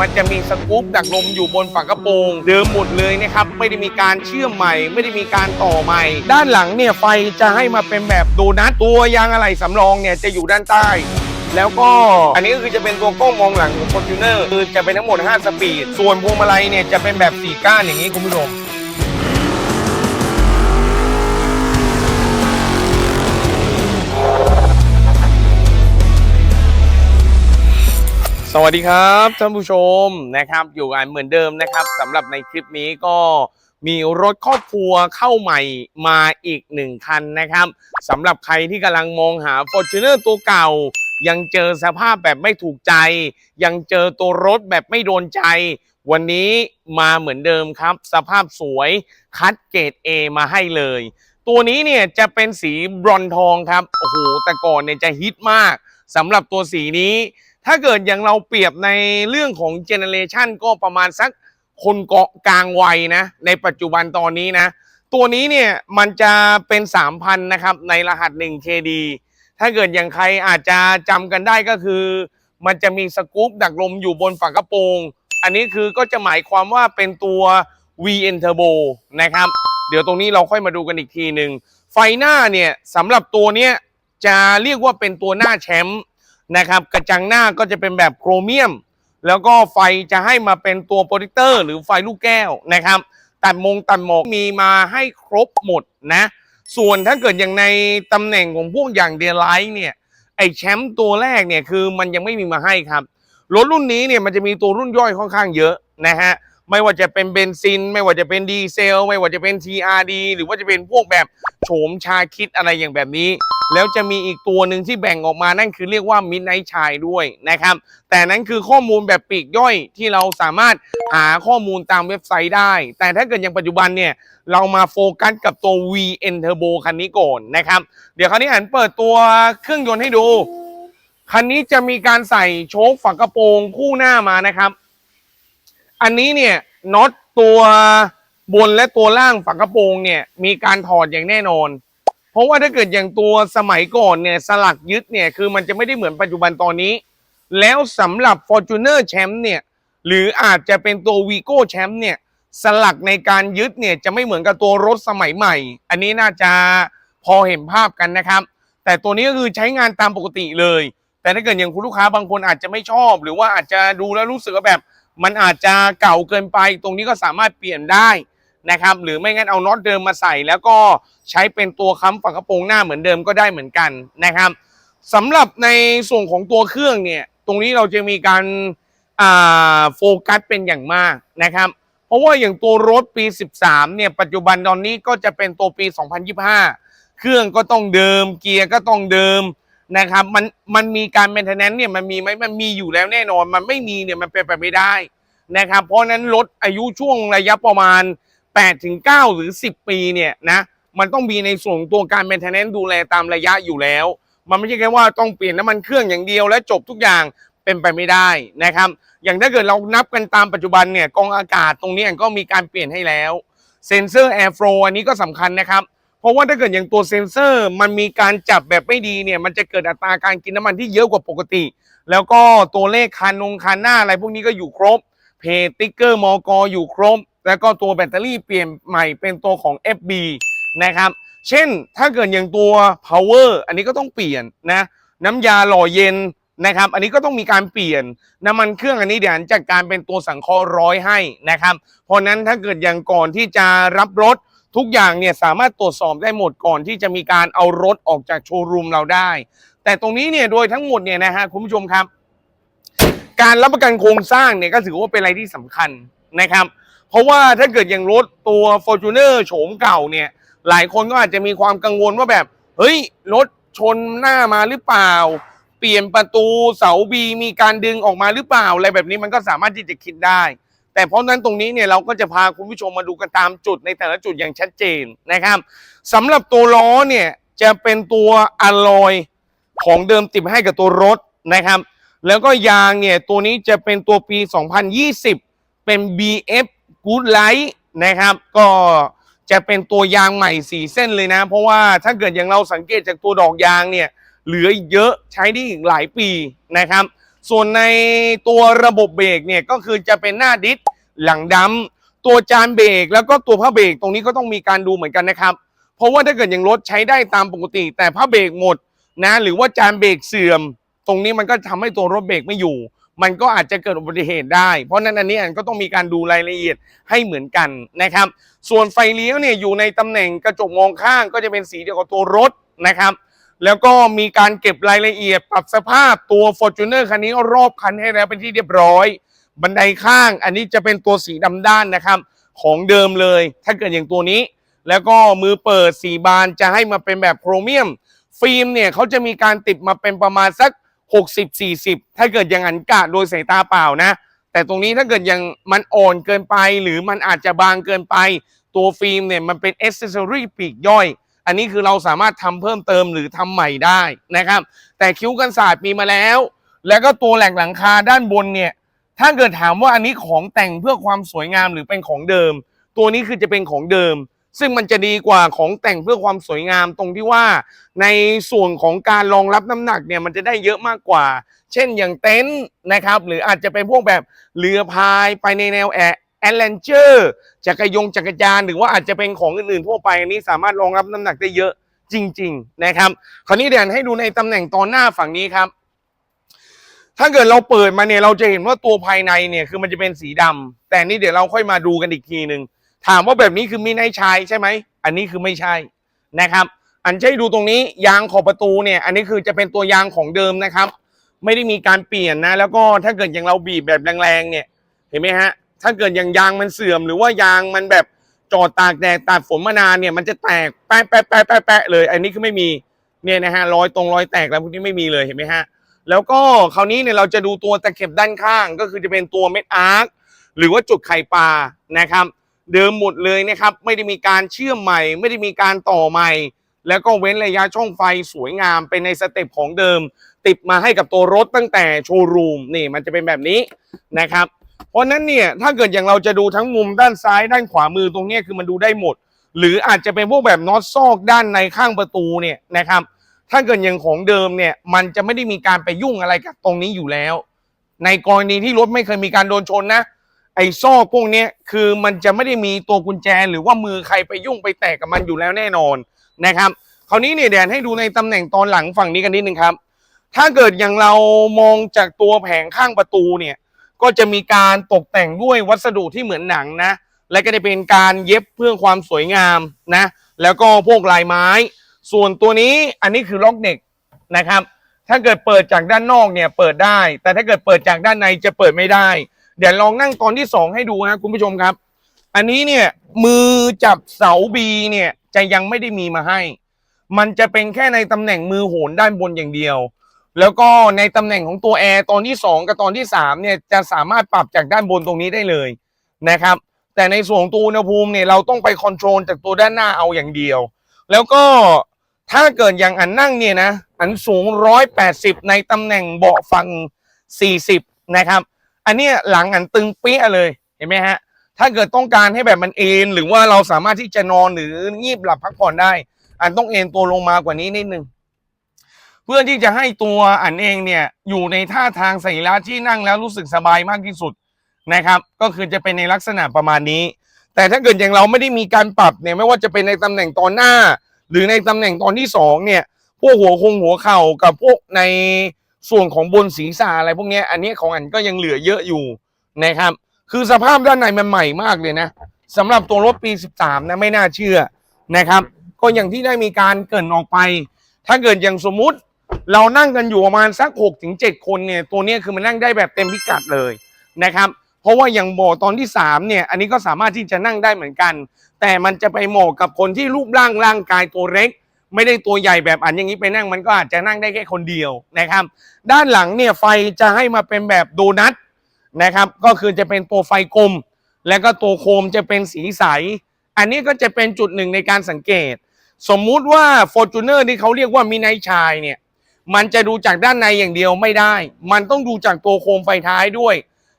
มันจะมีสกู๊ปดักลมอยู่บนฝากระโปรงเดิมหมดเลยนะครับไม่ได้มีการเชื่อมใหม่ ไม่ได้มีการต่อใหม่ ด้านหลังเนี่ยไฟจะให้มาเป็นแบบโดนัทตัวยางอะไหล่สำรองเนี่ยจะอยู่ด้านใต้ แล้วก็อันนี้ก็คือจะเป็นตัวกล้องมองหลังของคอนซูเนอร์คือจะเป็นทั้งหมด 5 สปีด ส่วนพวงมาลัยเนี่ยจะเป็นแบบ4ก้านอย่างนี้คุณผู้ชม สวัสดีครับท่านผู้ชมนะครับ อยู่กันเหมือนเดิมนะครับสำหรับในคลิปนี้ก็มีรถครอบครัวเข้าใหม่มาอีกหนึ่งคันนะครับสำหรับใครที่กำลังมองหา Fortuner ตัวเก่า ยังเจอสภาพแบบไม่ถูกใจ ยังเจอตัวรถแบบไม่โดนใจ วันนี้มาเหมือนเดิมครับ สภาพสวยคัดเกรด A มาให้เลย ตัวนี้เนี่ยจะเป็นสีบรอนทองครับโอ้โหแต่ก่อนเนี่ยจะฮิตมากสำหรับตัวสีนี้ ถ้าเกิดอย่างเราเปรียบในเรื่องของเจเนเรชันก็ประมาณสักคนเกาะกลางวัยนะ ในปัจจุบันตอนนี้นะ ตัวนี้เนี่ยมันจะเป็น 3,000 นะครับ ในรหัส 1KD ถ้าเกิดอย่างใครอาจจะจำกันได้ก็คือ มันจะมีสกู๊ปดักลมอยู่บนฝากระโปรง อันนี้คือก็จะหมายความว่าเป็นตัว VN Turbo นะครับ เดี๋ยวตรงนี้เราค่อยมาดูกันอีกทีหนึ่งไฟหน้าเนี่ยสำหรับตัวเนี้ยจะเรียกว่าเป็นตัวหน้าแชมป์ นะครับ กระจังหน้าก็จะเป็นแบบโครเมียม แล้วก็ไฟจะให้มาเป็นตัวโปรเจคเตอร์ หรือไฟลูกแก้วนะครับตัดมงตัดหมอกมีมาให้ครบหมดนะ ส่วนถ้าเกิดอย่างในตำแหน่งของพวกอย่างเดลไลท์เนี่ยไอแชมป์ตัวแรกเนี่ยคือมันยังไม่มีมาให้ครับรถรุ่นนี้เนี่ยมันจะมีตัวรุ่นย่อยค่อนข้างเยอะนะฮะ ไม่ว่าจะเป็นเบนซิน ไม่ว่าจะเป็นดีเซล ไม่ว่าจะเป็น TRD หรือว่าจะเป็นพวกแบบโฉมชาคิดอะไรอย่างแบบนี้ แล้วจะมีอีกตัวหนึ่งที่แบ่งออกมานั่นคือเรียกว่ามิดไนท์ชายด้วยนะครับ แต่นั้นคือข้อมูลแบบปีกย่อยที่เราสามารถหาข้อมูลตามเว็บไซต์ได้ แต่ถ้าเกิดอย่างปัจจุบันเนี่ย เรามาโฟกัสกับตัว VN Turbo คันนี้ก่อนนะครับ เดี๋ยวคราวนี้อันเปิดตัวเครื่องยนต์ให้ดู คันนี้จะมีการใส่โชคฝากระโปรงคู่หน้ามานะครับ อันนี้เนี่ยน็อตตัวบนและตัวล่างฝากระโปรงเนี่ยมีการถอดอย่างแน่นอน เพราะว่าถ้าเกิดอย่างตัวสมัยก่อนเนี่ยสลักยึดเนี่ยคือมันจะไม่ได้เหมือนปัจจุบันตอนนี้ แล้วสำหรับ Fortuner Champ เนี่ยหรืออาจจะเป็นตัว Vigo Champ เนี่ยสลักในการยึดเนี่ยจะไม่เหมือนกับตัวรถสมัยใหม่ อันนี้น่าจะพอเห็นภาพกันนะครับ แต่ตัวนี้ก็คือใช้งานตามปกติเลย แต่ถ้าเกิดอย่างคุณลูกค้าบางคนอาจจะไม่ชอบ หรือว่าอาจจะดูแล้วรู้สึกว่าแบบ มันอาจจะเก่าเกินไป ตรงนี้ก็สามารถเปลี่ยนได้นะครับ หรือไม่งั้นเอาน็อตเดิมมาใส่ แล้วก็ใช้เป็นตัวค้ำฝากระโปรงหน้าเหมือนเดิมก็ได้เหมือนกันนะครับสำหรับในส่วนของตัวเครื่องเนี่ย ตรงนี้เราจะมีการโฟกัสเป็นอย่างมากนะครับ เพราะว่าอย่างตัวรถปี 13 เนี่ย ปัจจุบันตอนนี้ก็จะเป็นตัวปี 2025 เครื่องก็ต้องเดิม เกียร์ก็ต้องเดิม นะครับ มันมันมีการเมนเทนแนนซ์เนี่ยมันมีไหมมันมีอยู่แล้วแน่นอน มันไม่มีเนี่ยมันเป็นไปไม่ได้นะครับ เพราะนั้นรถอายุช่วงระยะประมาณ8ถึง9หรือ 10 ปีเนี่ยนะมันต้องมีในส่วนของตัวการเมนเทนแนนซ์ดูแลตามระยะอยู่แล้ว มันไม่ใช่แค่ว่าต้องเปลี่ยนน้ำมันเครื่องอย่างเดียวและจบทุกอย่างเป็นไปไม่ได้นะครับ อย่างถ้าเกิดเรานับกันตามปัจจุบันเนี่ยกองอากาศตรงนี้ก็มีการเปลี่ยนให้แล้วเซ็นเซอร์แอร์ฟลอันนี้ก็สำคัญนะครับ ราะว่าถ้าเกิดอย่างตัวเซ็นเซอร์มันมีการจับแบบไม่ดีเนี่ย มันจะเกิดอัตราการกินน้ำมันที่เยอะกว่าปกติ แล้วก็ตัวเลขคันนงคันหน้าอะไรพวกนี้ก็อยู่ครบ เพจติ๊กเกอร์มอกอยู่ครบ แล้วก็ตัวแบตเตอรี่เปลี่ยนใหม่เป็นตัวของ FB นะครับ เช่นถ้าเกิดอย่างตัว power อันนี้ก็ต้องเปลี่ยนนะน้ำยาหล่อเย็นนะครับอันนี้ก็ต้องมีการเปลี่ยนน้ำมันเครื่องอันนี้เดี๋ยวจัดการเป็นตัวสังเคราะห์ร้อยให้นะครับเพราะนั้นถ้าเกิดอย่างก่อนที่จะรับรถ ทุกอย่างเนี่ยสามารถตรวจสอบได้หมดก่อนที่จะมีการเอารถออกจากโชว์รูมเราได้ แต่ตรงนี้เนี่ยโดยทั้งหมดเนี่ยนะฮะคุณผู้ชมครับ การรับประกันโครงสร้างเนี่ยก็ถือว่าเป็นอะไรที่สำคัญนะครับ เพราะว่าถ้าเกิดอย่างรถตัว Fortuner โฉมเก่าเนี่ยหลายคนก็อาจจะมีความกังวลว่าแบบ เฮ้ยรถชนหน้ามาหรือเปล่า เปลี่ยนประตูเสาบีมีการดึงออกมาหรือเปล่าอะไรแบบนี้มันก็สามารถที่จะคิดได้ แต่เพราะนั้นตรงนี้เนี่ยเราก็จะพาคุณผู้ชมมาดูกันตามจุดในแต่ละจุดอย่างชัดเจนนะครับสำหรับตัวล้อเนี่ยจะเป็นตัวอะลอยของเดิมติดให้กับตัวรถนะครับ แล้วก็ยางเนี่ยตัวนี้จะเป็นตัวปี 2020 เป็น BF Good Light นะครับ ก็จะเป็นตัวยางใหม่4เส้นเลยนะ เพราะว่าถ้าเกิดอย่างเราสังเกตจากตัวดอกยางเนี่ยเหลือเยอะใช้ได้อีกหลายปีนะครับ ส่วนในตัวระบบเบรกเนี่ยก็คือจะเป็นหน้าดิสหลังดำตัวจานเบรกแล้วก็ตัวผ้าเบรกตรงนี้ก็ต้องมีการดูเหมือนกันนะครับ เพราะว่าถ้าเกิดอย่างรถใช้ได้ตามปกติ แต่ผ้าเบรกหมดนะหรือว่าจานเบรกเสื่อม ตรงนี้มันก็ทำให้ตัวรถเบรกไม่อยู่ มันก็อาจจะเกิดอุบัติเหตุได้ เพราะนั้นอันนี้อันก็ต้องมีการดูรายละเอียดให้เหมือนกันนะครับ ส่วนไฟเลี้ยวเนี่ยอยู่ในตำแหน่งกระจกมองข้างก็จะเป็นสีเดียวกับตัวรถนะครับ แล้วก็มีการเก็บรายละเอียด ปรับสภาพตัว Fortuner คันนี้รอบคันให้แล้วเป็นที่เรียบร้อย บันไดข้างอันนี้จะเป็นตัวสีดำด้านนะครับ ของเดิมเลย ถ้าเกิดอย่างตัวนี้ แล้วก็มือเปิดสีบานจะให้มาเป็นแบบโครเมียม ฟิล์มเนี่ยเขาจะมีการติดมาเป็นประมาณสัก 60-40 ถ้าเกิดยังหันกะโดยสายตาเปล่านะแต่ตรงนี้ถ้าเกิดยังมันอ่อนเกินไปหรือมันอาจจะบางเกินไป ตัวฟิล์มเนี่ยมันเป็นอ c เซสซอรี่ปีกย่อย อันนี้คือเราสามารถทำเพิ่มเติมหรือทำใหม่ได้นะครับ แต่คิ้วกันศาสตร์มีมาแล้ว แล้วก็ตัวแหลกหลังคาด้านบนเนี่ย ถ้าเกิดถามว่าอันนี้ของแต่งเพื่อความสวยงามหรือเป็นของเดิม ตัวนี้คือจะเป็นของเดิม ซึ่งมันจะดีกว่าของแต่งเพื่อความสวยงามตรงที่ว่า ในส่วนของการรองรับน้ำหนักเนี่ยมันจะได้เยอะมากกว่า เช่นอย่างเต็นท์นะครับ หรืออาจจะเป็นพวกแบบเรือพายไปในแนวแอ แอดเลนเจอร์จักรยงจักรยานหรือว่าอาจจะเป็นของอื่นๆทั่วไปอันนี้สามารถรองรับน้ำหนักได้เยอะจริง ๆ นะครับ คราวนี้เดี๋ยวให้ดูในตำแหน่งตอนหน้าฝั่งนี้ครับ ถ้าเกิดเราเปิดมาเนี่ยเราจะเห็นว่าตัวภายในเนี่ยคือมันจะเป็นสีดำแต่นี่เดี๋ยวเราค่อยมาดูกันอีกทีหนึ่งถามว่าแบบนี้คือมีในชายใช่ไหมอันนี้คือไม่ใช่นะครับ อันใช่ดูตรงนี้ยางขอบประตูเนี่ย อันนี้คือจะเป็นตัวยางของเดิมนะครับ ไม่ได้มีการเปลี่ยนนะ แล้วก็ถ้าเกิดอย่างเราบีบแบบแรงๆเนี่ย เห็นไหมฮะ ถ้าเกิดอย่างยางมันเสื่อม หรือว่ายางมันแบบจอดตากแดดตากฝนมานานเนี่ย มันจะแตกแปะแปะแปะแปะแปะเลย อันนี้คือไม่มีเนี่ยนะฮะรอยตรงรอยแตกแล้วพวกนี้ไม่มีเลยเห็นไหมฮะแล้วก็คราวนี้เนี่ยเราจะดูตัวตะเข็บด้านข้างก็คือจะเป็นตัวเม็ดอาร์คหรือว่าจุดไข่ปลานะครับเดิมหมดเลยนะครับ ไม่ได้มีการเชื่อมใหม่ ไม่ได้มีการต่อใหม่ แล้วก็เว้นระยะช่องไฟสวยงามเป็นในสเต็ปของเดิม ติดมาให้กับตัวรถตั้งแต่โชว์รูมนี่มันจะเป็นแบบนี้นะครับ เพราะนั้นเนี่ยถ้าเกิดอย่างเราจะดูทั้งมุมด้านซ้ายด้านขวามือตรงนี้คือมันดูได้หมด หรืออาจจะเป็นพวกแบบน็อตซอกด้านในข้างประตูเนี่ยนะครับ ถ้าเกิดอย่างของเดิมเนี่ยมันจะไม่ได้มีการไปยุ่งอะไรกับตรงนี้อยู่แล้ว ในกรณีที่รถไม่เคยมีการโดนชนนะ ไอ้ซอกพวกนี้คือมันจะไม่ได้มีตัวกุญแจ หรือว่ามือใครไปยุ่งไปแตะกับมันอยู่แล้วแน่นอนนะครับคราวนี้เนี่ยแดนให้ดูในตำแหน่งตอนหลังฝั่งนี้กันนิดนึงครับ ถ้าเกิดอย่างเรามองจากตัวแผงข้างประตูเนี่ย ก็จะมีการตกแต่งด้วยวัสดุที่เหมือนหนังนะ และก็จะเป็นการเย็บเพื่อความสวยงามนะ แล้วก็พวกลายไม้ ส่วนตัวนี้อันนี้คือล็อกเด็กนะครับ ถ้าเกิดเปิดจากด้านนอกเนี่ยเปิดได้ แต่ถ้าเกิดเปิดจากด้านในจะเปิดไม่ได้ เดี๋ยวลองนั่งตอนที่สองให้ดูนะคุณผู้ชมครับ อันนี้เนี่ยมือจับเสาบีเนี่ยจะยังไม่ได้มีมาให้ มันจะเป็นแค่ในตำแหน่งมือโหนด้านบนอย่างเดียว แล้วก็ในตำแหน่งของตัวแอร์ตอนที่ 2 กับตอนที่3เนี่ยจะสามารถปรับจากด้านบนตรงนี้ได้เลยนะครับ แต่ในส่วนของตัวอุณหภูมิเนี่ยเราต้องไปคอนโทรลจากตัวด้านหน้าเอาอย่างเดียว แล้วก็ถ้าเกิดอย่างอันนั่งเนี่ยนะอันสูง 180 ในตำแหน่งเบาะฝั่ง40 นะครับ อันเนี้ยหลังอันตึงเปี้ยเลยเห็นไหมฮะถ้าเกิดต้องการให้แบบมันเอนหรือว่าเราสามารถที่จะนอนหรืองีบหลับพักผ่อนได้ อันต้องเอนตัวลงมากว่านี้นิดนึง เพื่อที่จะให้ตัวอันเองเนี่ยอยู่ในท่าทางสรีระที่นั่งแล้วรู้สึกสบายมากที่สุดนะครับ ก็คือจะเป็นในลักษณะประมาณนี้ แต่ถ้าเกิดอย่างเราไม่ได้มีการปรับเนี่ยไม่ว่าจะเป็นในตำแหน่งตอนหน้า หรือในตำแหน่งตอนที่สองเนี่ยพวกหัวคงหัวเข่ากับพวกในส่วนของบนศีรษะอะไรพวกนี้อันนี้ของอันก็ยังเหลือเยอะอยู่นะครับ คือสภาพด้านในมันใหม่มากเลยนะสำหรับตัวรถปี 13 นะไม่น่าเชื่อนะครับ ก็อย่างที่ได้มีการเกินออกไป ถ้าเกิดอย่างสมมุติ เรานั่งกันอยู่ประมาณสัก6ถึง7คนเนี่ยตัวเนี้ยคือมันนั่งได้แบบเต็มพิกัดเลยนะครับเพราะว่าอย่างบาะตอนที่3เนี่ยอันนี้ก็สามารถที่จะนั่งได้เหมือนกัน แต่มันจะไปเหมาะกับคนที่รูปร่างร่างกายตัวเล็ก ไม่ได้ตัวใหญ่แบบอันอย่างนี้ไปนั่งมันก็อาจจะนั่งได้แค่คนเดียวนะครับ ด้านหลังเนี่ยไฟจะให้มาเป็นแบบโดนัทนะครับก็คือจะเป็นตัวไฟกลม แล้วก็ตัวโคมจะเป็นสีใส อันนี้ก็จะเป็นจุดหนึ่งในการสังเกต สมมุติว่า f o r t u n e r ที่เขาเรียกว่ามิน t ชายเนี่ย มันจะดูจากด้านในอย่างเดียวไม่ได้ มันต้องดูจากตัวโคมไฟท้ายด้วย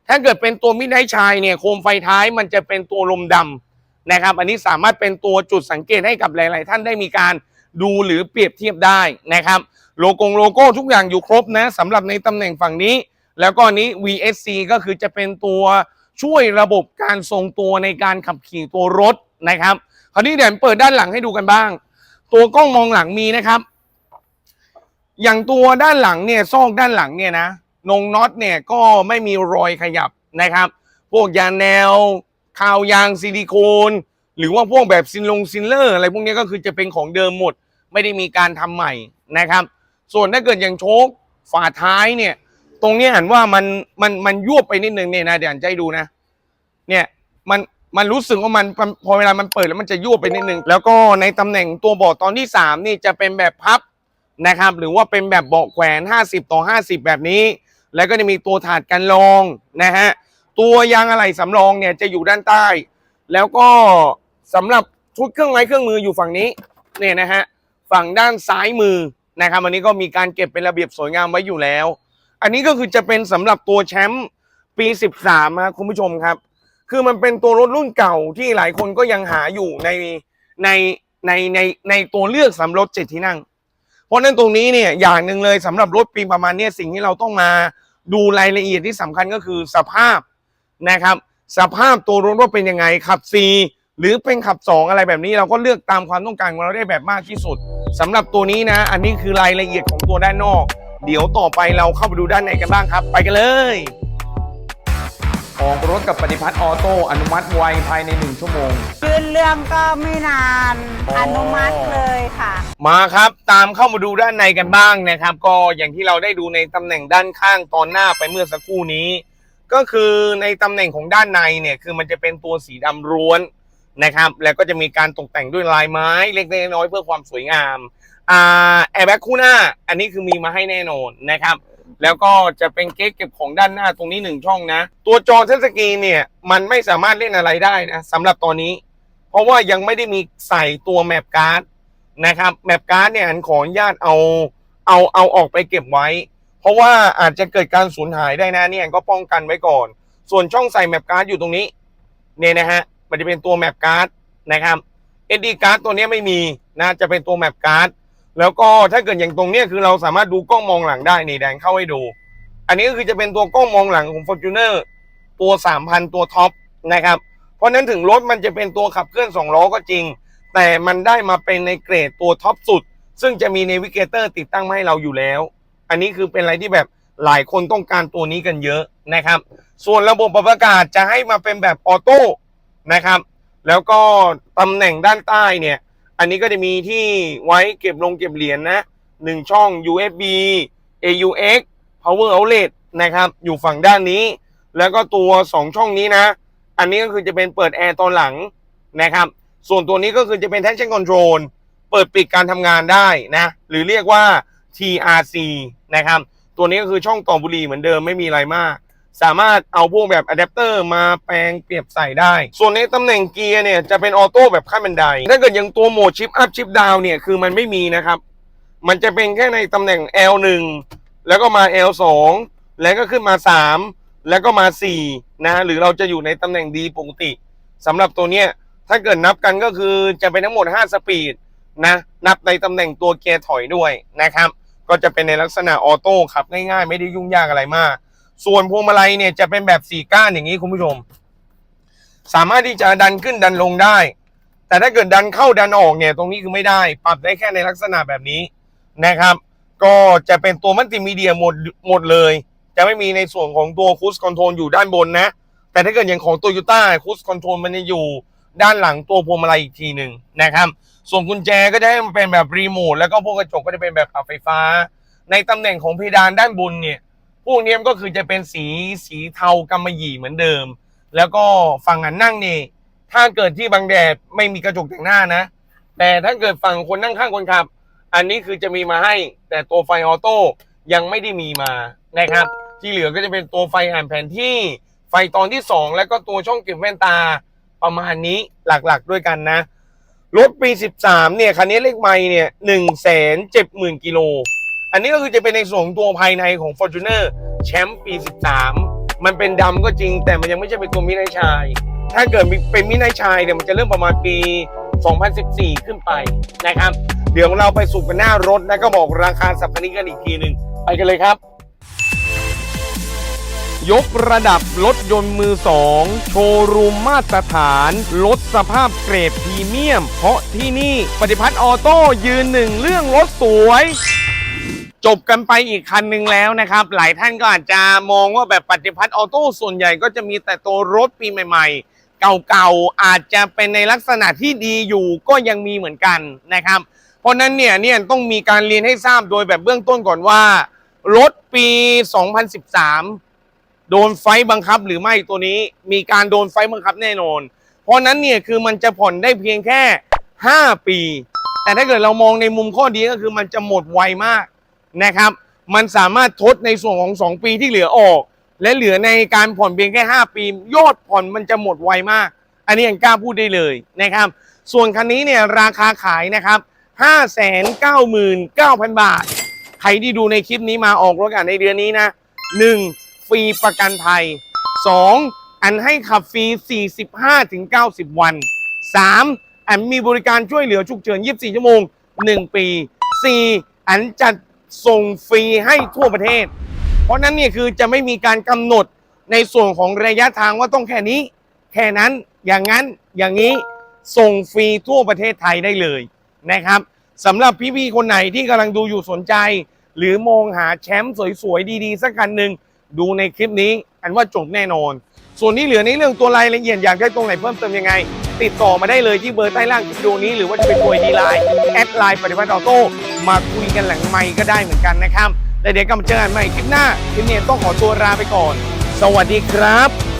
ถ้าเกิดเป็นตัวมิดไนท์ชายเนี่ยโคมไฟท้ายมันจะเป็นตัวลมดำนะครับ อันนี้สามารถเป็นตัวจุดสังเกตให้กับหลาย ๆ ท่านได้มีการดูหรือเปรียบเทียบได้นะครับ โลโก้โลโก้ทุกอย่างอยู่ครบนะสำหรับในตำแหน่งฝั่งนี้ แล้วก็นนี้ VSC ก็คือจะเป็นตัวช่วยระบบการทรงตัวในการขับขี่ตัวรถนะครับ คราวนี้เดี๋ยวเปิดด้านหลังให้ดูกันบ้าง ตัวกล้องมองหลังมีนะครับ อย่างตัวด้านหลังเนี่ยซอกด้านหลังเนี่ยนะนงน็อตเนี่ยก็ไม่มีรอยขยับนะครับ พวกยางแนวคาวยางซิลิโคน หรือว่าพวกแบบซินลงซินเลอร์อะไรพวกนี้ก็คือจะเป็นของเดิมหมด ไม่ได้มีการทำใหม่นะครับ ส่วนถ้าเกิดอย่างโชคฝาท้ายเนี่ย ตรงนี้ยหันว่ามันมันมันยวบไปนิดนึงเนี่ยนะเดี๋ยวหันใจดูนะ เนี่ยมันมันรู้สึกว่ามันพอเวลามันเปิดแล้วมันจะยวบไปนิดนึงแล้วก็ในตำแหน่งตัวบาะตอนที่สามนี่จะเป็นแบบพับ นะครับ หรือว่าเป็นแบบเบาะแขวน 50 ต่อ 50 แบบนี้ แล้วก็จะมีตัวถาดกันรองนะฮะ ตัวยางอะไหล่สำรองเนี่ยจะอยู่ด้านใต้ แล้วก็สำหรับชุดเครื่องไม้เครื่องมืออยู่ฝั่งนี้เนี่ยนะฮะฝั่งด้านซ้ายมือนะครับอันนี้ก็มีการเก็บเป็นระเบียบสวยงามไว้อยู่แล้ว อันนี้ก็คือจะเป็นสำหรับตัวแชมป์ปี 13ครับคุณผู้ชมครับ คือมันเป็นตัวรถรุ่นเก่าที่หลายคนก็ยังหาอยู่ในในในในในตัวเลือกสำหรับรถเจ็ดที่นั่ง เพราะนั้นตรงนี้เนี่ยอย่างหนึ่งเลยสำหรับรถปีประมาณนี้สิ่งที่เราต้องมาดูรายละเอียดที่สำคัญก็คือสภาพนะครับ สภาพตัวรถว่าเป็นยังไงขับ C หรือเป็นขับ 2 อะไรแบบนี้เราก็เลือกตามความต้องการของเราได้แบบมากที่สุดสำหรับตัวนี้นะ อันนี้คือรายละเอียดของตัวด้านนอก เดี๋ยวต่อไปเราเข้าไปดูด้านในกันบ้างครับ ไปกันเลย ออกรถกับปฏิพัฒน์ออโต้อนุมัติไวภายใน 1 ชั่วโมง ยื่นเรื่องก็ไม่นานอ๋ออ อนุมัติเลยค่ะ มาครับตามเข้ามาดูด้านในกันบ้างนะครับ ก็อย่างที่เราได้ดูในตำแหน่งด้านข้างตอนหน้าไปเมื่อสักครู่นี้ ก็คือในตำแหน่งของด้านในเนี่ยคือมันจะเป็นตัวสีดำล้วนนะครับ แล้วก็จะมีการตกแต่งด้วยลายไม้เล็กๆน้อยๆเพื่อความสวยงามอ่าแอร์แบ็กคู่หน้า อันนี้คือมีมาให้แน่นอนนะครับ แล้วก็จะเป็นเก๊กเก็บของด้านหน้าตรงนี้หนึ่งช่องนะ ตัวจอเทสสกีเนี่ยมันไม่สามารถเล่นอะไรได้นะสำหรับตอนนี้ เพราะว่ายังไม่ได้มีใส่ตัวแมปการ์ดนะครับแมปการ์ดเนี่ยอันขออนุญาตเอาเอาเอาออกไปเก็บไว้ เพราะว่าอาจจะเกิดการสูญหายได้นะเนี่ยก็ป้องกันไว้ก่อน ส่วนช่องใส่แมปการ์ดอยู่ตรงนี้เนี่ยนะฮะมันจะเป็นตัวแมปการ์ดนะครับ SD การ์ดตัวนี้ไม่มีนะจะเป็นตัวแมปการ์ด แล้วก็ถ้าเกิดอย่างตรงเนี้ยคือเราสามารถดูกล้องมองหลังได้นี่แดงเข้าให้ดู อันนี้ก็คือจะเป็นตัวกล้องมองหลังของ Fortuner ตัว 3,000 ตัวท็อปนะครับ เพราะนั้นถึงรถมันจะเป็นตัวขับเคลื่อน 2 ล้อก็จริง แต่มันได้มาเป็นในเกรดตัวท็อปสุด ซึ่งจะมีเนวิเกเตอร์ติดตั้งให้เราอยู่แล้ว อันนี้คือเป็นอะไรที่แบบหลายคนต้องการตัวนี้กันเยอะนะครับ ส่วนระบบปรับอากาศจะให้มาเป็นแบบออโต้นะครับ แล้วก็ตำแหน่งด้านใต้เนี่ย อันนี้ก็จะมีที่ไว้เก็บลงเก็บเหรียญนะหนึ่งช่อง USB AUX Power Outlet นะครับอยู่ฝั่งด้านนี้ แล้วก็ตัว 2 ช่องนี้นะ อันนี้ก็คือจะเป็นเปิดแอร์ตอนหลังนะครับ ส่วนตัวนี้ก็คือจะเป็น traction control เปิดปิดการทำงานได้นะ หรือเรียกว่า TRC นะครับ ตัวนี้ก็คือช่องต่อบุหรี่เหมือนเดิมไม่มีอะไรมาก สามารถเอาพวกแบบอะแดปเตอร์มาแปลงเปรียบใส่ได้ ส่วนในตำแหน่งเกียร์เนี่ยจะเป็นออโต้แบบขั้นบันได ถ้าเกิดยังตัวโหมดชิปอัพชิปดาวเนี่ยคือมันไม่มีนะครับ มันจะเป็นแค่ในตำแหน่ง L1 แล้วก็มา L2 แล้วก็ขึ้นมา 3 แล้วก็มา 4 นะ หรือเราจะอยู่ในตำแหน่งดีปกติสำหรับตัวเนี้ยถ้าเกิดนับกันก็คือจะเป็นทั้งหมด 5 สปีดนะ นับในตำแหน่งตัวเกียร์ถอยด้วยนะครับ ก็จะเป็นในลักษณะออโต้ขับง่ายๆ ไม่ได้ยุ่งยากอะไรมาก ส่วนพวงมาลัยเนี่ยจะเป็นแบบสี่ก้านอย่างนี้คุณผู้ชม สามารถที่จะดันขึ้นดันลงได้ แต่ถ้าเกิดดันเข้าดันออกเนี่ยตรงนี้คือไม่ได้ ปรับได้แค่ในลักษณะแบบนี้นะครับ ก็จะเป็นตัวมัลติมีเดียหมดหมดเลย จะไม่มีในส่วนของตัวคูสคอนโทรลอยู่ด้านบนนะ แต่ถ้าเกิดอย่างของโตโยต้าคูสคอนโทรลมันจะอยู่ด้านหลังตัวพวงมาลัยอีกทีหนึ่งนะครับ ส่วนกุญแจก็จะให้มันเป็นแบบรีโมทแล้วก็พวกกระจกก็จะเป็นแบบปรับไฟฟ้า ในตำแหน่งของเพดานด้านบนเนี่ย พวกนี้ยก็คือจะเป็นสีสีเทากำมะหยี่เหมือนเดิม แล้วก็ฝั่งหันนั่งนี่ถ้าเกิดที่บางแดดไม่มีกระจกแต่งหน้านะ แต่ถ้าเกิดฝั่งคนนั่งข้างคนขับ อันนี้คือจะมีมาให้ แต่ตัวไฟออโต้ยังไม่ได้มีมานะครับ ที่เหลือก็จะเป็นตัวไฟอ่านแผนที่ไฟตอนที่ 2 แล้วก็ตัวช่องเก็บแว่นตาประมาณนี้หลักๆด้วยกันนะ รถปี 13 เนี่ย คันนี้เลขไมล์เนี่ย1 7 0 0 0 0กิโล อันนี้ก็คือจะเป็นในส่วนของตัวภายในของ Fortuner แชมป์ปี 13 มันเป็นดำก็จริง แต่มันยังไม่ใช่เป็นตัวมินายชาย ถ้าเกิดเป็นมินายชายเนี่ยมันจะเริ่มประมาณปี 2014 ขึ้นไปนะครับ เดี๋ยวเราไปสู่กันหน้ารถนะก็บอกราคาสับคันนี้กันอีกทีหนึ่งไปกันเลยครับ ยกระดับรถยนต์มือสองโชว์รูมมาตรฐานลดสภาพเกรดพรีเมียม เพราะที่นี่ปฏิพัฒน์ออโต้ยืนหนึ่งเรื่องรถสวย จบกันไปอีกคันหนึ่งแล้วนะครับ หลายท่านก็อาจจะมองว่าแบบปฏิพัฒน์ออโต้ส่วนใหญ่ก็จะมีแต่ตัวรถปีใหม่ ๆ เก่าๆอาจจะเป็นในลักษณะที่ดีอยู่ก็ยังมีเหมือนกันนะครับ เพราะฉะนั้นเนี่ยเนี่ยต้องมีการเรียนให้ทราบโดยแบบเบื้องต้นก่อนว่า รถปี 2013 โดนไฟบังคับหรือไม่ตัวนี้มีการโดนไฟบังคับแน่นอน เพราะนั้นเนี่ยคือมันจะผ่อนได้เพียงแค่ 5 ปี แต่ถ้าเกิดเรามองในมุมข้อดีก็คือมันจะหมดไวมาก นะครับ มันสามารถทดในส่วนของ 2 ปีที่เหลือออก และเหลือในการผ่อนเพียงแค่ 5 ปี ยอดผ่อนมันจะหมดไวมาก อันนี้ยังกล้าพูดได้เลยนะครับ ส่วนคันนี้เนี่ยราคาขายนะครับ599,000 บาท ใครที่ดูในคลิปนี้มาออกรถกันในเดือนนี้นะ 1. ฟรีประกันภัย 2. อันให้ขับฟรี 45-90 วัน 3. อันมีบริการช่วยเหลือฉุกเฉิน 24 ชั่วโมง 1 ปี 4. อันจะ ส่งฟรีให้ทั่วประเทศ เพราะนั้นเนี่ยคือจะไม่มีการกำหนดในส่วนของระยะทางว่าต้องแค่นี้ แค่นั้นอย่างนั้นอย่างนี้ส่งฟรีทั่วประเทศไทยได้เลยนะครับสำหรับพี่ๆคนไหนที่กำลังดูอยู่สนใจ หรือมองหาแชมป์สวยๆดีๆ สักคันหนึ่งดูในคลิปนี้ อันว่าจบแน่นอน ส่วนนี้เหลือในเรื่องตัวรายละเอียดอยากได้ตรงไหนเพิ่มเติมยังไง ติดต่อมาได้เลยที่เบอร์ใต้ล่างคลิปวิดีโอนี้หรือว่าจะเป็นตัวดีไลน์แอดไลน์ปฏิวัติออโต้มาคุยกันหลังไมค์ก็ได้เหมือนกันนะครับแล้วเดี๋ยวกลับมาเจอกันใหม่คลิปหน้าคลิปนี้ต้องขอตัวลาไปก่อน สวัสดีครับ